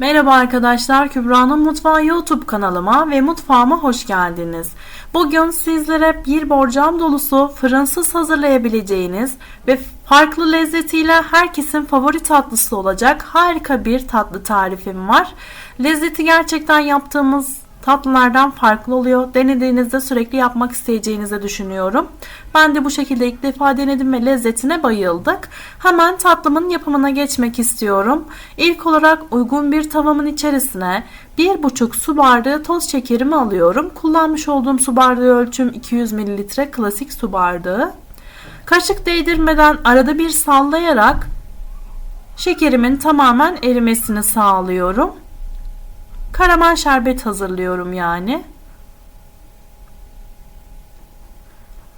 Merhaba arkadaşlar, Kübra'nın Mutfağı YouTube kanalıma ve mutfağıma hoş geldiniz. Bugün sizlere bir borcam dolusu fırınsız hazırlayabileceğiniz ve farklı lezzetiyle herkesin favori tatlısı olacak harika bir tatlı tarifim var. Lezzeti gerçekten yaptığımız tatlılardan farklı oluyor. Denediğinizde sürekli yapmak isteyeceğinizi düşünüyorum. Ben de bu şekilde ilk defa denedim ve lezzetine bayıldık. Hemen tatlımın yapımına geçmek istiyorum. İlk olarak uygun bir tavamın içerisine 1,5 su bardağı toz şekerimi alıyorum. Kullanmış olduğum su bardağı ölçüm 200 ml klasik su bardağı. Kaşık değdirmeden arada bir sallayarak şekerimin tamamen erimesini sağlıyorum. Karamel şerbet hazırlıyorum yani.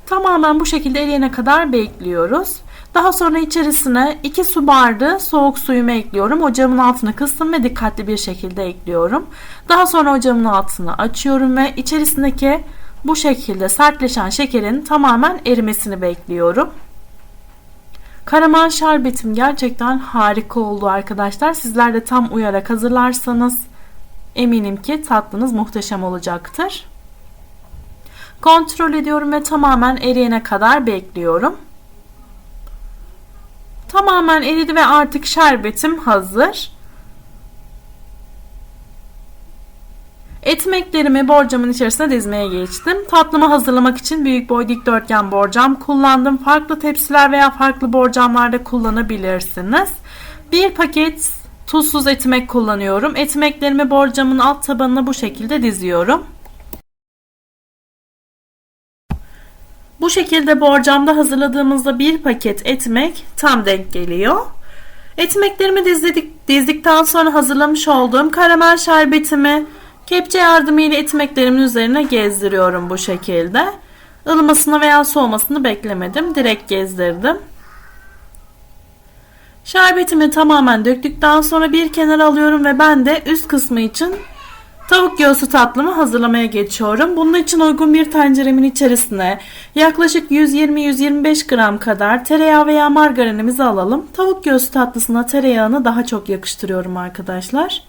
Tamamen bu şekilde eriyene kadar bekliyoruz. Daha sonra içerisine 2 su bardağı soğuk suyumu ekliyorum. Ocağımın altını kıstım ve dikkatli bir şekilde ekliyorum. Daha sonra ocağımın altını açıyorum ve içerisindeki bu şekilde sertleşen şekerin tamamen erimesini bekliyorum. Karamel şerbetim gerçekten harika oldu arkadaşlar. Sizler de tam uyarak hazırlarsanız Eminim ki tatlınız muhteşem olacaktır. Kontrol ediyorum ve tamamen eriyene kadar bekliyorum. Tamamen eridi ve artık şerbetim hazır. Etmeklerimi borcamın içerisine dizmeye geçtim. Tatlımı hazırlamak için büyük boy dikdörtgen borcam kullandım. Farklı tepsiler veya farklı borcamlarda kullanabilirsiniz. Bir paket Tuzsuz etmek kullanıyorum. Etmeklerimi borcamın alt tabanına bu şekilde diziyorum. Bu şekilde borcamda hazırladığımızda bir paket etmek tam denk geliyor. Etmeklerimi dizdik, dizdikten sonra hazırlamış olduğum karamel şerbetimi kepçe yardımıyla etmeklerimin üzerine gezdiriyorum bu şekilde. Ilımasını veya soğumasını beklemedim. Direkt gezdirdim. Şerbetimi tamamen döktükten sonra bir kenara alıyorum ve ben de üst kısmı için tavuk göğsü tatlımı hazırlamaya geçiyorum. Bunun için uygun bir tenceremin içerisine yaklaşık 120-125 gram kadar tereyağı veya margarinimizi alalım. Tavuk göğsü tatlısına tereyağını daha çok yakıştırıyorum arkadaşlar.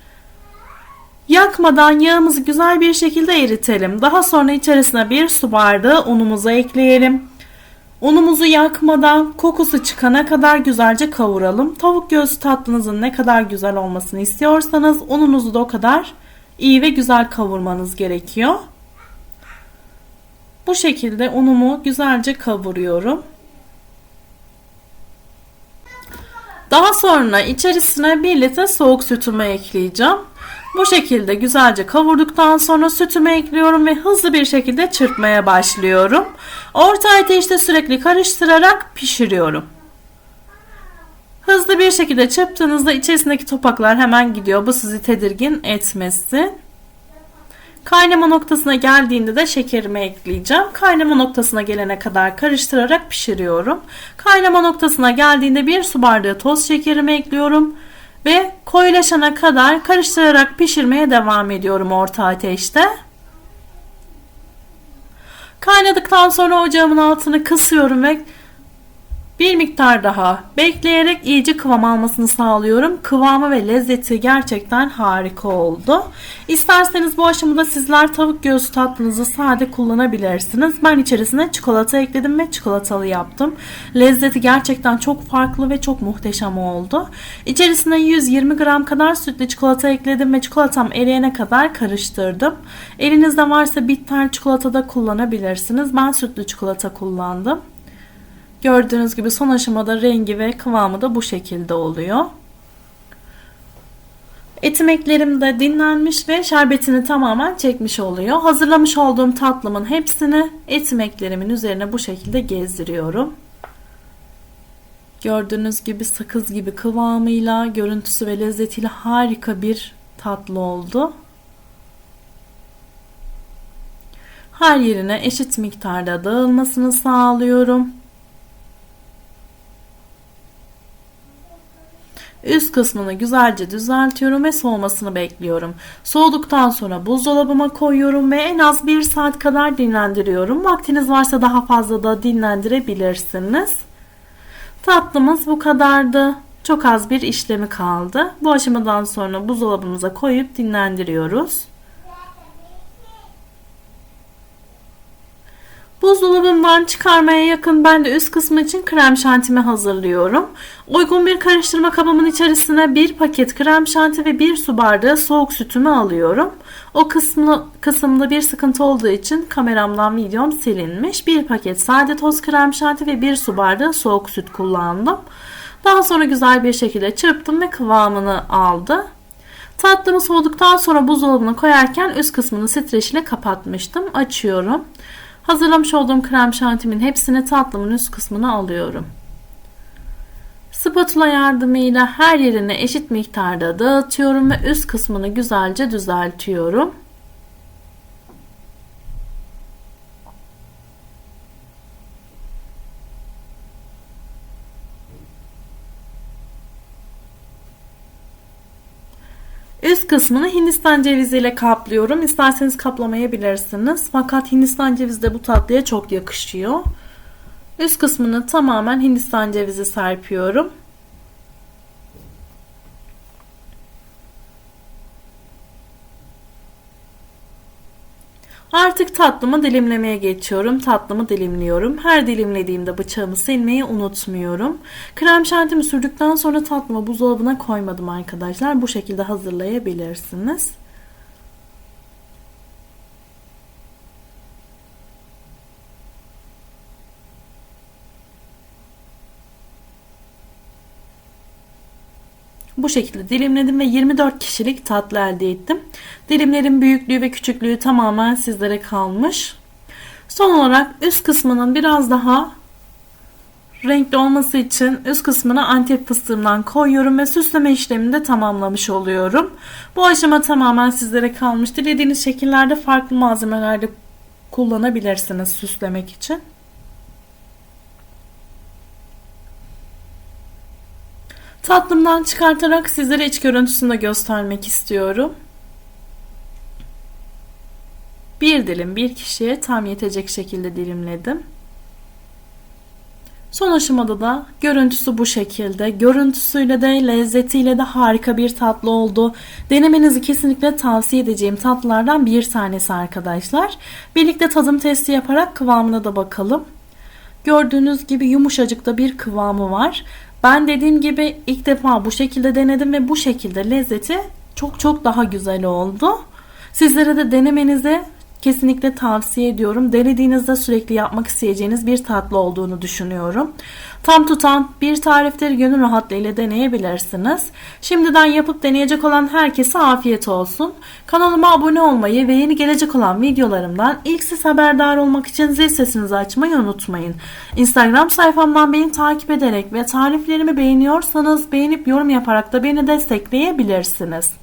Yakmadan yağımızı güzel bir şekilde eritelim. Daha sonra içerisine bir su bardağı unumuzu ekleyelim. Unumuzu yakmadan kokusu çıkana kadar güzelce kavuralım. Tavuk göğsü tatlınızın ne kadar güzel olmasını istiyorsanız ununuzu da o kadar iyi ve güzel kavurmanız gerekiyor. Bu şekilde unumu güzelce kavuruyorum. Daha sonra içerisine 1 litre soğuk sütümü ekleyeceğim. Bu şekilde güzelce kavurduktan sonra sütümü ekliyorum ve hızlı bir şekilde çırpmaya başlıyorum. Orta ateşte sürekli karıştırarak pişiriyorum. Hızlı bir şekilde çırptığınızda içerisindeki topaklar hemen gidiyor. Bu sizi tedirgin etmesin. Kaynama noktasına geldiğinde de şekerimi ekleyeceğim. Kaynama noktasına gelene kadar karıştırarak pişiriyorum. Kaynama noktasına geldiğinde bir su bardağı toz şekerimi ekliyorum ve koyulaşana kadar karıştırarak pişirmeye devam ediyorum orta ateşte. Kaynadıktan sonra ocağımın altını kısıyorum ve bir miktar daha bekleyerek iyice kıvam almasını sağlıyorum. Kıvamı ve lezzeti gerçekten harika oldu. İsterseniz bu aşamada sizler tavuk göğsü tatlınızı sade kullanabilirsiniz. Ben içerisine çikolata ekledim ve çikolatalı yaptım. Lezzeti gerçekten çok farklı ve çok muhteşem oldu. İçerisine 120 gram kadar sütlü çikolata ekledim ve çikolatam eriyene kadar karıştırdım. Elinizde varsa bitter çikolata da kullanabilirsiniz. Ben sütlü çikolata kullandım. Gördüğünüz gibi son aşamada rengi ve kıvamı da bu şekilde oluyor. Etimeklerim de dinlenmiş ve şerbetini tamamen çekmiş oluyor. Hazırlamış olduğum tatlımın hepsini etimeklerimin üzerine bu şekilde gezdiriyorum. Gördüğünüz gibi sakız gibi kıvamıyla, görüntüsü ve lezzetiyle harika bir tatlı oldu. Her yerine eşit miktarda dağılmasını sağlıyorum. Üst kısmını güzelce düzeltiyorum ve soğumasını bekliyorum. Soğuduktan sonra buzdolabıma koyuyorum ve en az 1 saat kadar dinlendiriyorum. Vaktiniz varsa daha fazla da dinlendirebilirsiniz. Tatlımız bu kadardı. Çok az bir işlemi kaldı. Bu aşamadan sonra buzdolabımıza koyup dinlendiriyoruz. Buzdolabından çıkarmaya yakın ben de üst kısmı için krem şantimi hazırlıyorum. Uygun bir karıştırma kabımın içerisine bir paket krem şanti ve bir su bardağı soğuk sütümü alıyorum. O kısmı, kısımda bir sıkıntı olduğu için kameramdan videom silinmiş. Bir paket sade toz krem şanti ve bir su bardağı soğuk süt kullandım. Daha sonra güzel bir şekilde çırptım ve kıvamını aldı. Tatlımı soğuduktan sonra buzdolabına koyarken üst kısmını streç ile kapatmıştım. Açıyorum. Hazırlamış olduğum krem şantimin hepsini tatlımın üst kısmına alıyorum. Spatula yardımıyla her yerine eşit miktarda dağıtıyorum ve üst kısmını güzelce düzeltiyorum. Üst kısmını Hindistan ceviziyle kaplıyorum. İsterseniz kaplamayabilirsiniz. Fakat Hindistan cevizi de bu tatlıya çok yakışıyor. Üst kısmını tamamen Hindistan cevizi serpiyorum. Artık tatlımı dilimlemeye geçiyorum. Tatlımı dilimliyorum. Her dilimlediğimde bıçağımı silmeyi unutmuyorum. Krem şantimi sürdükten sonra tatlımı buzdolabına koymadım arkadaşlar. Bu şekilde hazırlayabilirsiniz. Bu şekilde dilimledim ve 24 kişilik tatlı elde ettim. Dilimlerin büyüklüğü ve küçüklüğü tamamen sizlere kalmış. Son olarak üst kısmının biraz daha renkli olması için üst kısmına antep fıstığımdan koyuyorum ve süsleme işlemini de tamamlamış oluyorum. Bu aşama tamamen sizlere kalmış. Dilediğiniz şekillerde farklı malzemelerde kullanabilirsiniz süslemek için. Tatlımdan çıkartarak sizlere iç görüntüsünü de göstermek istiyorum. Bir dilim bir kişiye tam yetecek şekilde dilimledim. Son aşamada da görüntüsü bu şekilde. Görüntüsüyle de lezzetiyle de harika bir tatlı oldu. Denemenizi kesinlikle tavsiye edeceğim tatlılardan bir tanesi arkadaşlar. Birlikte tadım testi yaparak kıvamına da bakalım. Gördüğünüz gibi yumuşacık da bir kıvamı var. Ben dediğim gibi ilk defa bu şekilde denedim ve bu şekilde lezzeti çok çok daha güzel oldu. Sizlere de denemenizi kesinlikle tavsiye ediyorum. Denediğinizde sürekli yapmak isteyeceğiniz bir tatlı olduğunu düşünüyorum. Tam tutan bir tarifleri gönül rahatlığıyla deneyebilirsiniz. Şimdiden yapıp deneyecek olan herkese afiyet olsun. Kanalıma abone olmayı ve yeni gelecek olan videolarımdan ilk siz haberdar olmak için zil sesinizi açmayı unutmayın. Instagram sayfamdan beni takip ederek ve tariflerimi beğeniyorsanız beğenip yorum yaparak da beni destekleyebilirsiniz.